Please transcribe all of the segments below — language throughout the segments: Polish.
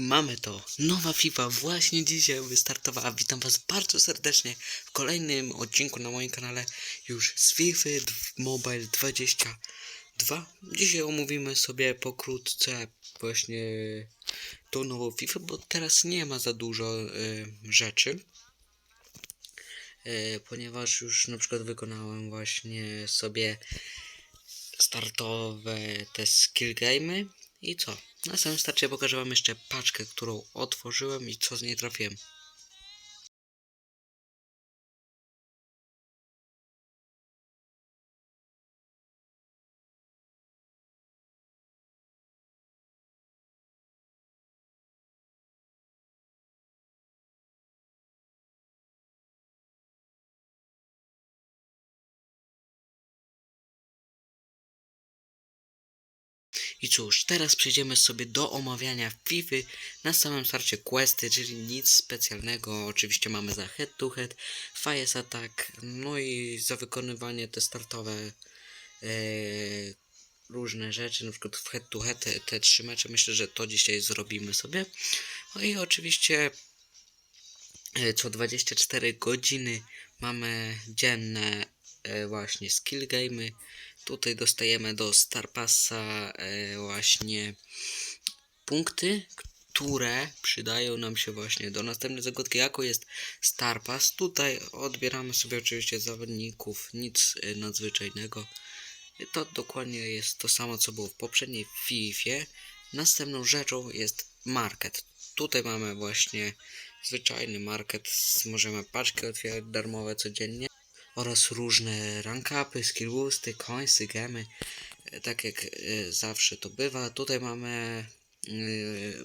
Mamy to. Nowa FIFA właśnie dzisiaj wystartowała. Witam Was bardzo serdecznie w kolejnym odcinku na moim kanale już z FIFA Mobile 22. Dzisiaj omówimy sobie pokrótce właśnie tą nową FIFA, bo teraz nie ma za dużo e, rzeczy. E, ponieważ już na przykład wykonałem właśnie sobie startowe te skill game'y i co? Na samym starcie pokażę wam jeszcze paczkę, którą otworzyłem i co z niej trafiłem. I cóż, teraz przejdziemy sobie do omawiania FIFA. Na samym starcie questy, czyli nic specjalnego. Oczywiście mamy za head to head, fire attack, no i za wykonywanie te startowe e, różne rzeczy, na przykład w head to head te, te trzy mecze. Myślę, że to dzisiaj zrobimy sobie. No i oczywiście e, co 24 godziny mamy dzienne e, właśnie skill game'y. Tutaj dostajemy do Star Passa e, właśnie punkty, które przydają nam się właśnie do następnej zagadki, jaką jest Star Pass. Tutaj odbieramy sobie oczywiście zawodników, nic e, nadzwyczajnego. To dokładnie jest to samo, co było w poprzedniej FIFA. Następną rzeczą jest market. Tutaj mamy właśnie zwyczajny market, możemy paczki otwierać darmowe codziennie oraz różne rank-upy, skill boosty, coinsy, gemy, e, tak jak e, zawsze to bywa. Tutaj mamy e,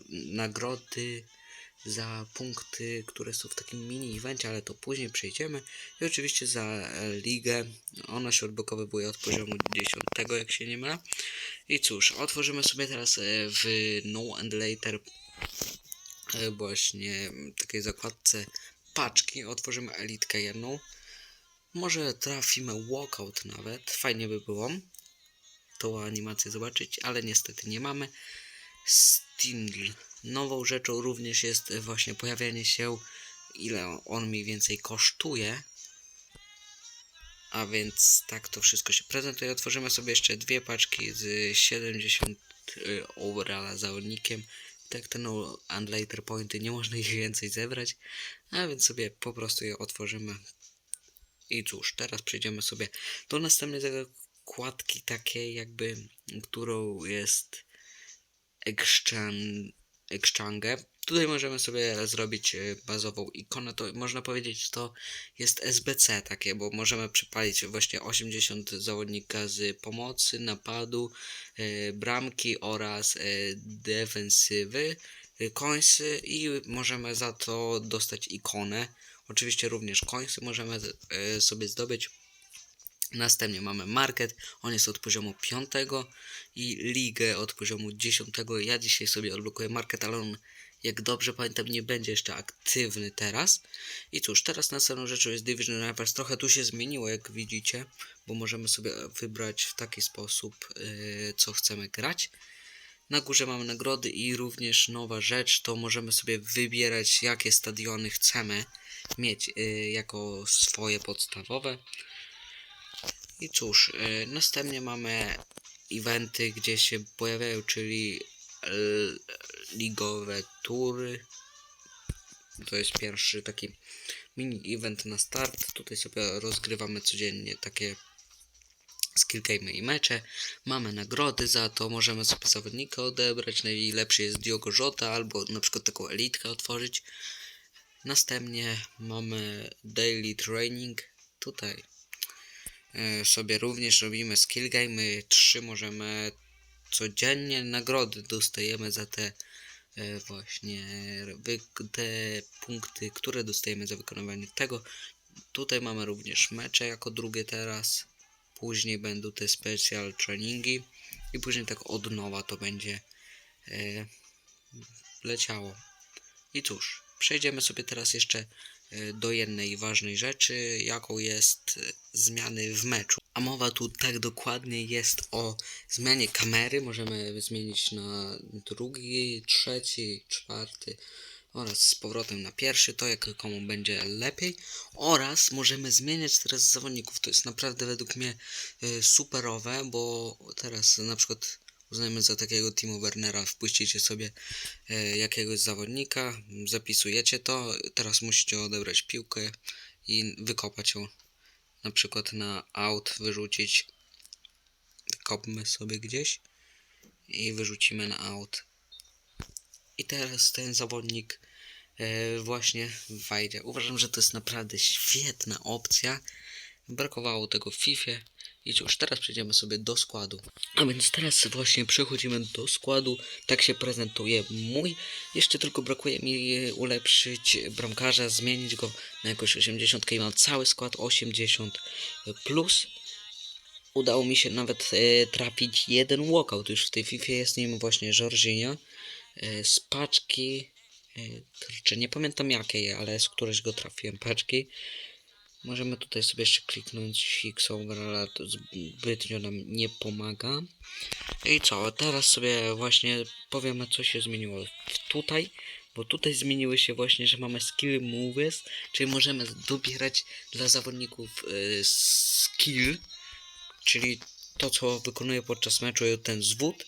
nagrody za punkty, które są w takim mini evencie, ale to później przejdziemy. I oczywiście za ligę, ona się odblokowuje od poziomu 10, jak się nie mylę. I cóż, otworzymy sobie teraz w No and Later właśnie takiej zakładce paczki. Otworzymy elitkę jedną. Może trafimy walkout nawet. Fajnie by było tą animację zobaczyć, ale niestety nie mamy. Stindl. Nową rzeczą również jest właśnie pojawianie się, ile on mniej więcej kosztuje. A więc tak to wszystko się prezentuje. Otworzymy sobie jeszcze dwie paczki z 70 y, overalla zawodnikiem. Tak te no and later pointy nie można ich więcej zebrać. A więc sobie po prostu je otworzymy i cóż, teraz przejdziemy sobie do następnej zakładki takiej jakby, którą jest exchange. Tutaj możemy sobie zrobić e, bazową ikonę, to można powiedzieć to jest SBC takie, bo możemy przypalić właśnie 80 zawodnika z pomocy, napadu, e, bramki oraz e, defensywy, końsy i możemy za to dostać ikonę. Oczywiście również końce możemy e, sobie zdobyć. Następnie mamy market, on jest od poziomu 5 i ligę od poziomu 10. Ja dzisiaj sobie odblokuję market, ale on jak dobrze pamiętam nie będzie jeszcze aktywny teraz. I cóż, teraz następną rzeczą jest Division Rivals. Trochę tu się zmieniło jak widzicie, bo możemy sobie wybrać w taki sposób e, co chcemy grać. Na górze mamy nagrody i również nowa rzecz, to możemy sobie wybierać jakie stadiony chcemy mieć y, jako swoje podstawowe. I cóż, y, następnie mamy eventy, gdzie się pojawiają, czyli l- ligowe tury. To jest pierwszy taki mini event na start. Tutaj sobie rozgrywamy codziennie takie skill game i mecze. Mamy nagrody za to, możemy sobie zawodnika odebrać. Najlepszy jest Diogo Jota albo na przykład taką elitkę otworzyć. Następnie mamy daily training. Tutaj e, sobie również robimy skill game. Trzy możemy codziennie nagrody dostajemy za te e, właśnie te punkty, które dostajemy za wykonywanie tego. Tutaj mamy również mecze jako drugie teraz. Później będą te special trainingi i później tak od nowa to będzie e, leciało. I cóż, przejdziemy sobie teraz jeszcze e, do jednej ważnej rzeczy, jaką jest e, zmiany w meczu. A mowa tu tak dokładnie jest o zmianie kamery. Możemy zmienić na drugi, trzeci, czwarty oraz z powrotem na pierwszy, to jak komu będzie lepiej. Oraz możemy zmieniać teraz zawodników. To jest naprawdę według mnie y, superowe, bo teraz na przykład uznajmy za takiego Timo Wernera, wpuścicie sobie y, jakiegoś zawodnika, zapisujecie to, teraz musicie odebrać piłkę i wykopać ją. Na przykład na out wyrzucić. Wykopmy sobie gdzieś i wyrzucimy na out. I teraz ten zawodnik e, właśnie wejdzie. Uważam, że to jest naprawdę świetna opcja. Brakowało tego w FIFA. I cóż, teraz przejdziemy sobie do składu. A więc teraz właśnie przechodzimy do składu. Tak się prezentuje mój. Jeszcze tylko brakuje mi e, ulepszyć bramkarza, zmienić go na jakoś 80 i mam cały skład 80 plus. Udało mi się nawet e, trafić jeden walkout. Już w tej FIFA jest nim właśnie Jorginho. E, z paczki. E, kurczę, nie pamiętam jakiej, ale z którejś go trafiłem paczki. Możemy tutaj sobie jeszcze kliknąć Over, ale to zbytnio nam nie pomaga. I co, teraz sobie właśnie powiemy co się zmieniło tutaj. Bo tutaj zmieniły się właśnie, że mamy skill moves, czyli możemy dobierać dla zawodników e, skill, czyli to co wykonuje podczas meczu ten zwód,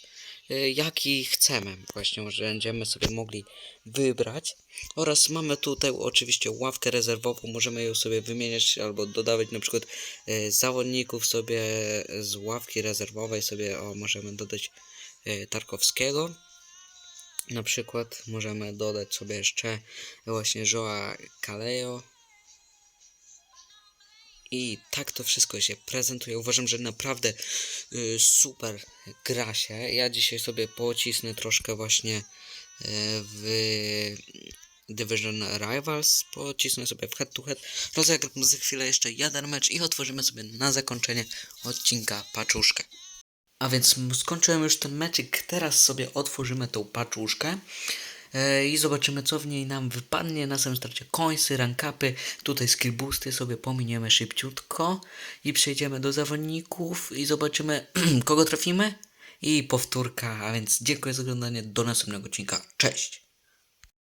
jaki chcemy. Właśnie, że będziemy sobie mogli wybrać. Oraz mamy tutaj oczywiście ławkę rezerwową, możemy ją sobie wymieniać albo dodawać na przykład e, zawodników sobie z ławki rezerwowej sobie, o możemy dodać e, Tarkowskiego. Na przykład możemy dodać sobie jeszcze właśnie Joa Kaleo. I tak to wszystko się prezentuje. Uważam, że naprawdę y, super gra się. Ja dzisiaj sobie pocisnę troszkę właśnie y, w Division Rivals. Pocisnę sobie w head to head. Rozegram za chwilę jeszcze jeden mecz i otworzymy sobie na zakończenie odcinka paczuszkę. A więc skończyłem już ten meczyk, teraz sobie otworzymy tą paczuszkę i zobaczymy co w niej nam wypadnie. Na samym starcie końsy, rankapy, tutaj skill boosty sobie pominiemy szybciutko i przejdziemy do zawodników i zobaczymy kogo trafimy. I powtórka, a więc dziękuję za oglądanie, do następnego odcinka, cześć!